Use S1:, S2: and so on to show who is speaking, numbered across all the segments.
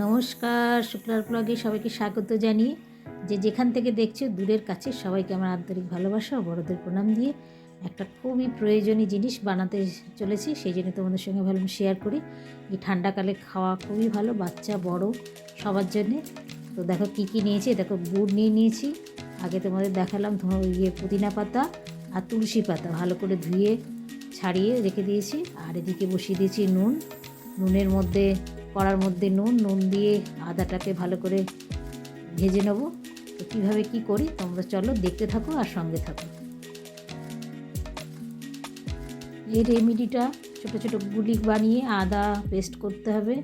S1: নমস্কার, শুক্লার ব্লগে সবাইকে স্বাগত জানিয়ে যে যেখান থেকে দেখছ দূরের কাছে সবাইকে আমার আন্তরিক ভালোবাসা ও বড়দের প্রণাম দিয়ে একটা খুবই প্রয়োজনীয় জিনিস বানাতে চলেছি, সেই জন্য তোমাদের সঙ্গে ভালো শেয়ার করি। এই ঠান্ডাকালে খাওয়া খুবই ভালো, বাচ্চা, বড়, সবার জন্যে। তো দেখো কী কী নিয়েছি, দেখো গুড় নিয়ে নিয়েছি। আগে তোমাদের দেখালাম ইয়ে পুদিনা পাতা আর তুলসী পাতা, ভালো করে ধুয়ে ছাড়িয়ে রেখে দিয়েছি। আর এদিকে বসিয়ে দিয়েছি নুন। নুনের মধ্যে কড়ার মধ্যে নুন নুন দিয়ে আদাটাকে ভালো করে ভেজে নেব। তো কীভাবে কী করি তোমরা চলো দেখতে থাকো আর সঙ্গে থাকো। এই রেমিডিটা ছোটো ছোটো গুলি বানিয়ে আদা পেস্ট করতে হবে।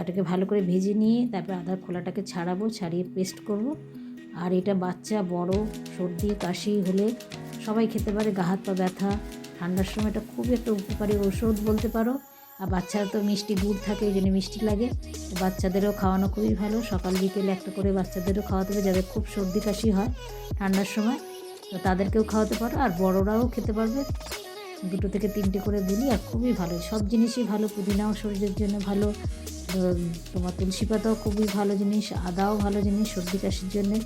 S1: আটাকে ভালো করে ভেজে নিয়ে তারপর আদার খোলাটাকে ছাড়াবো, ছাড়িয়ে পেস্ট করব। আর এটা বাচ্চা, বড়, সর্দি, কাশি হলে সবাই খেতে পারে, গা হাত পা ব্যথা, ঠান্ডার সময় এটা খুবই একটা উপকারী ওষুধ বলতে পারো। আর বাচ্চারা তো মিষ্টি গুড় থাকে এই জন্য মিষ্টি লাগে। বাচ্চাদেরও খাওয়ানো খুবই ভালো। সকাল বিকেলে একটা করে বাচ্চাদেরও খাওয়াতে হবে যাদের খুব সর্দি কাশি হয় ঠান্ডার সময়। তো তাদেরকেও খাওয়াতে পারো। আর বড়রাও খেতে পারবে। দুটো থেকে তিনটে করে দিলি আর খুবই ভালো। সব জিনিসই ভালো। পুদিনাও শরীরের জন্য ভালো। তোমার তুলসী পাতাও খুবই ভালো জিনিস। আদাও ভালো জিনিস সর্দি কাশির জন্যে।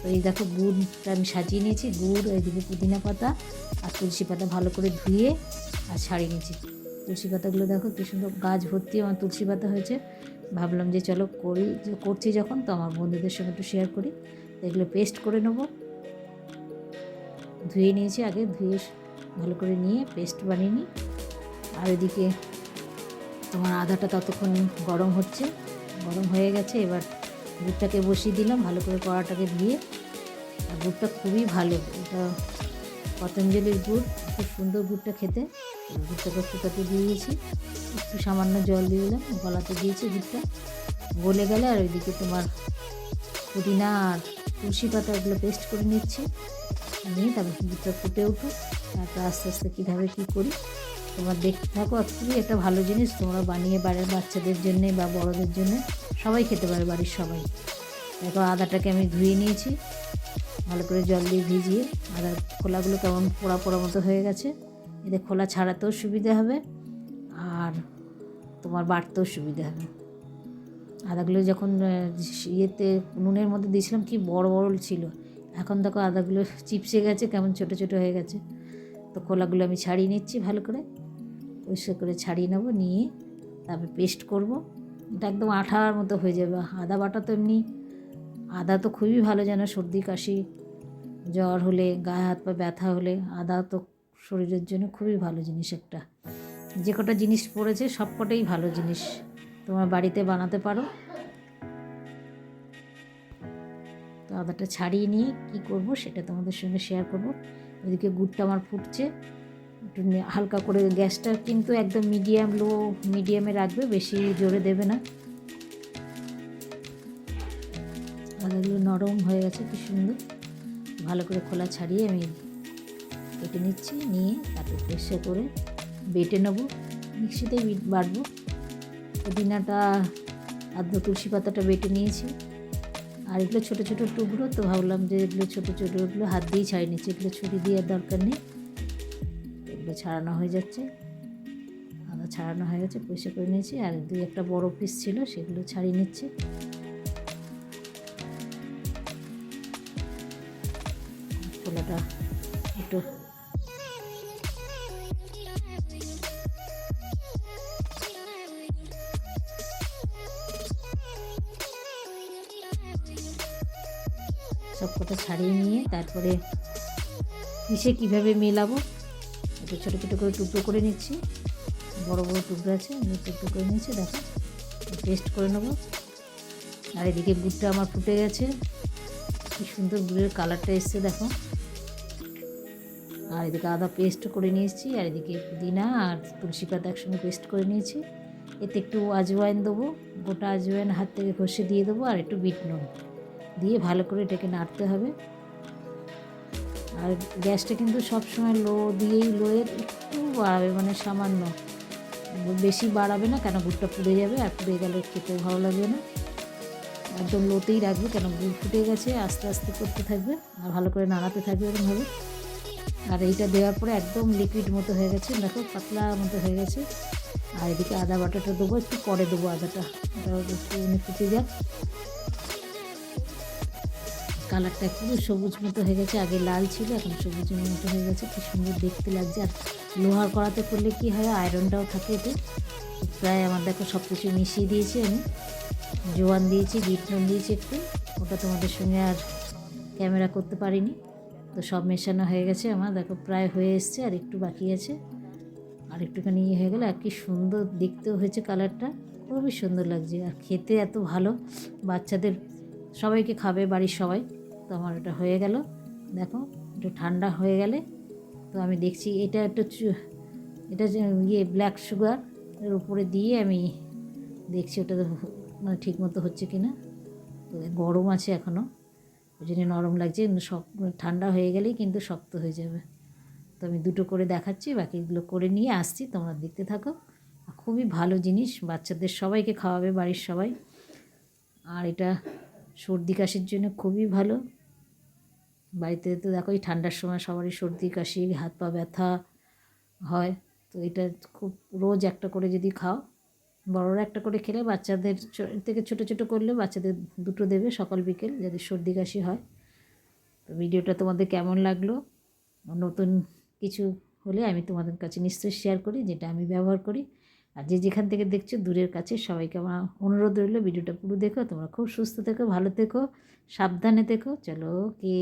S1: তো এই দেখো গুড়টা আমি সাজিয়ে নিয়েছি। গুড় এইদিকে পুদিনা পাতা আর তুলসী পাতা ভালো করে ধুয়ে আর ছাড়িয়ে নিয়েছি। তুলসী পাতাগুলো দেখো কী সুন্দর গাছ ভর্তি, আমার তুলসী পাতা হয়েছে। ভাবলাম যে চলো করি, যে করছি যখন, তো আমার বন্ধুদের সঙ্গে একটু শেয়ার করি। তো এগুলো পেস্ট করে নেব। ধুয়ে নিয়েছি আগে, ধুয়ে ভালো করে নিয়ে পেস্ট বানিয়ে নিই। আর এদিকে তোমার আদাটা ততক্ষণ গরম হচ্ছে। গরম হয়ে গেছে, এবার গুড়টাকে বসিয়ে দিলাম ভালো করে কড়াটাকে দিয়ে আর গুড়টা খুবই ভালো, এটা পতঞ্জলির গুড়, খুব সুন্দর গুড়টা খেতে। গুড়টাকে ফুটাতে দিয়ে দিয়েছি। একটু সামান্য জল দিয়ে দিলাম, গলাতে দিয়েছি গুড়টা। গলে গেলে আর ওইদিকে তোমার পুদিনা আর তুলসী পাতা এগুলো পেস্ট করে নিচ্ছি। নিয়ে তারপর দুধটা ফুটে উঠুক। তারপর আস্তে আস্তে কীভাবে কী করি? তোমরা দেখতে থাকো খুবই একটা ভালো জিনিস। তোমরা বানিয়ে বাড়ির বাচ্চাদের জন্যে বা বড়দের জন্যে সবাই খেতে পারে, বাড়ির সবাই। দেখো আদাটাকে আমি ধুয়ে নিয়েছি। ভালো করে জল দিয়ে ভিজিয়ে আদার খোলাগুলো কেমন পোড়া পোড়া মতো হয়ে গেছে। এতে খোলা ছাড়াতেও সুবিধা হবে আর তোমার বাড়তেও সুবিধা হবে। আদাগুলো যখন ইয়েতে নুনের মধ্যে দিয়েছিলাম কি বড় বড় ছিল, এখন দেখো আদাগুলো চিপসে গেছে, কেমন ছোট ছোট হয়ে গেছে। তো খোলাগুলো আমি ছাড়িয়ে নিচ্ছি ভালো করে। পরিষ্কার করে ছাড়িয়ে নেব, নিয়ে তারপর পেস্ট করব। এটা একদম আঠার মতো হয়ে যাবে। আদা বাটা তো এমনি আদা তো খুবই ভালো যেন সর্দি, কাশি, জ্বর হলে, গায়ে হাত পা ব্যথা হলে, আদা তো শরীরের জন্য খুবই ভালো জিনিস একটা। যে কটা জিনিস পড়েছে সব কটাই ভালো জিনিস। তোমার বাড়িতে বানাতে পারো। তো আদাটা ছাড়িয়ে নিয়ে কী করব সেটা তোমাদের সঙ্গে শেয়ার করব। ওইদিকে গুড়টা আমার ফুটছে। একটু হালকা করে গ্যাসটা কিন্তু একদম মিডিয়াম লো মিডিয়ামে রাখবে, বেশি জোরে দেবে না। আদাগুলো নরম হয়ে গেছে, কি সুন্দর। ভালো করে খোলা ছাড়িয়ে আমি কেটে নিচ্ছি, নিয়ে তারপর প্রেসার করে বেটে নেব। মিক্সিতেই বিট- বাটবো। পুদিনাটা আদ্য তুলসী পাতাটা বেটে নিয়েছি। আর এগুলো ছোটো ছোটো টুকরো, তো ভাবলাম যে এগুলো ছোটো ছোটো ছোটোগুলো হাত দিয়েই ছাড়িয়ে নিচ্ছি। এগুলো ছুরি দেওয়ার দরকার নেই। এগুলো ছাড়ানো হয়ে যাচ্ছে। আদা ছাড়ানো হয়ে গেছে পয়সা করে নিয়েছি। আর দুই একটা বড় পিস ছিল, সেগুলো ছাড়িয়ে নিচ্ছি। খোলাটা একটু। সব কটা ছাড়িয়ে নিয়ে তারপরে পিসে কীভাবে মেলাবো, একটু ছোটো ছোটো করে টুকরো করে নিচ্ছি। বড় বড় টুকরো আছে, আমি টুকরো করে নিয়েছি দেখো। পেস্ট করে নেব। আর এদিকে গুড়টা আমার ফুটে গেছে। কি সুন্দর গুড়ের কালারটা এসছে, দেখো। আর এদিকে আদা পেস্ট করে নিয়েছি, আর এদিকে পুদিনা আর তুলসী পাতা একসঙ্গে পেস্ট করে নিয়েছি। এতে একটু আজওয়াইন দেবো, গোটা আজওয়াইন হাত থেকে ঘষে দিয়ে দেবো, আর একটু বিট নুন দিয়ে ভালো করে এটাকে নাড়তে হবে। আর গ্যাসটা কিন্তু সবসময় লো দিয়েই লোয়ের একটু বাড়াবে মানে সামান্য। বেশি বাড়াবে না, কেন গুড়টা পুড়ে যাবে আর পুড়ে গেলে খেতেও ভালো লাগবে না। একদম লোতেই রাখবে, কেন গুড় ফুটে গেছে, আস্তে আস্তে করতে থাকবে, আর ভালো করে নাড়াতে থাকবে এরকমভাবে। আর এইটা দেওয়ার পরে একদম লিকুইড মতো হয়ে গেছে। দেখো, পাতলা মতো হয়ে গেছে। আর এদিকে আদা বাটাটা দেবো, একটু পরে দেবো আদাটা। একটু ফুটে যাক। কালারটা পুরো সবুজ মতো হয়ে গেছে। আগে লাল ছিল, এখন সবুজ মতো হয়ে গেছে। কি সুন্দর দেখতে লাগছে। আর লোহার কড়াতে করলে কি হয় আয়রনটাও থাকে এতে। প্রায় আমার দেখো সব কিছু মিশিয়ে দিয়েছি আমি। জোয়ান দিয়েছি বিট নুন দিয়েছি একটু। ওটা তোমাদের সঙ্গে আর ক্যামেরা করতে পারিনি। তো সব মেশানো হয়ে গেছে আমার। দেখো, প্রায় হয়ে এসছে আর একটু বাকি আছে। আর একটুখানি ইয়ে হয়ে গেলে। আর কি সুন্দর দেখতেও হয়েছে কালারটা। খুবই সুন্দর লাগছে। আর খেতে এত ভালো। বাচ্চাদের সবাইকে খাবে, বাড়ির সবাই। তো আমার এটা হয়ে গেল। দেখো, একটু ঠান্ডা হয়ে গেলে। তো আমি দেখছি, এটা একটু এটা ইয়ে ব্ল্যাক সুগার এর উপরে দিয়ে আমি দেখছি ওটা মানে ঠিক মতো হচ্ছে কি না তো গরম আছে এখনও ওই জন্য নরম লাগছে, কিন্তু শক ঠান্ডা হয়ে গেলেই কিন্তু শক্ত হয়ে যাবে। তো আমি দুটো করে দেখাচ্ছি, বাকিগুলো করে নিয়ে আসছি, তোমরা দেখতে থাকো। খুবই ভালো জিনিস, বাচ্চাদের সবাইকে খাওয়াবে বাড়ির সবাই। আর এটা সর্দি কাশির জন্য খুবই ভালো। বাড়িতে তো দেখো, এই ঠান্ডার সময় সবারই সর্দি কাশি, হাত পা ব্যথা হয়। তো এটা খুব, রোজ একটা করে যদি খাও বড়রা একটা করে খেলে বাচ্চাদের থেকে ছোটো ছোটো করলে বাচ্চাদের দুটো দেবে সকাল, বিকেল যাদের সর্দি কাশি হয়। তো ভিডিওটা তোমাদের কেমন লাগল? নতুন কিছু হলে আমি তোমাদের কাছে নিশ্চয়ই শেয়ার করি, যেটা আমি ব্যবহার করি। আর যে যেখান থেকে দেখছ দূরের কাছে সবাইকে আমার অনুরোধ রইল ভিডিওটা পুরো দেখো। তোমরা খুব সুস্থ থেকো, ভালো থেকো, সাবধানে থেকো। চলো ওকে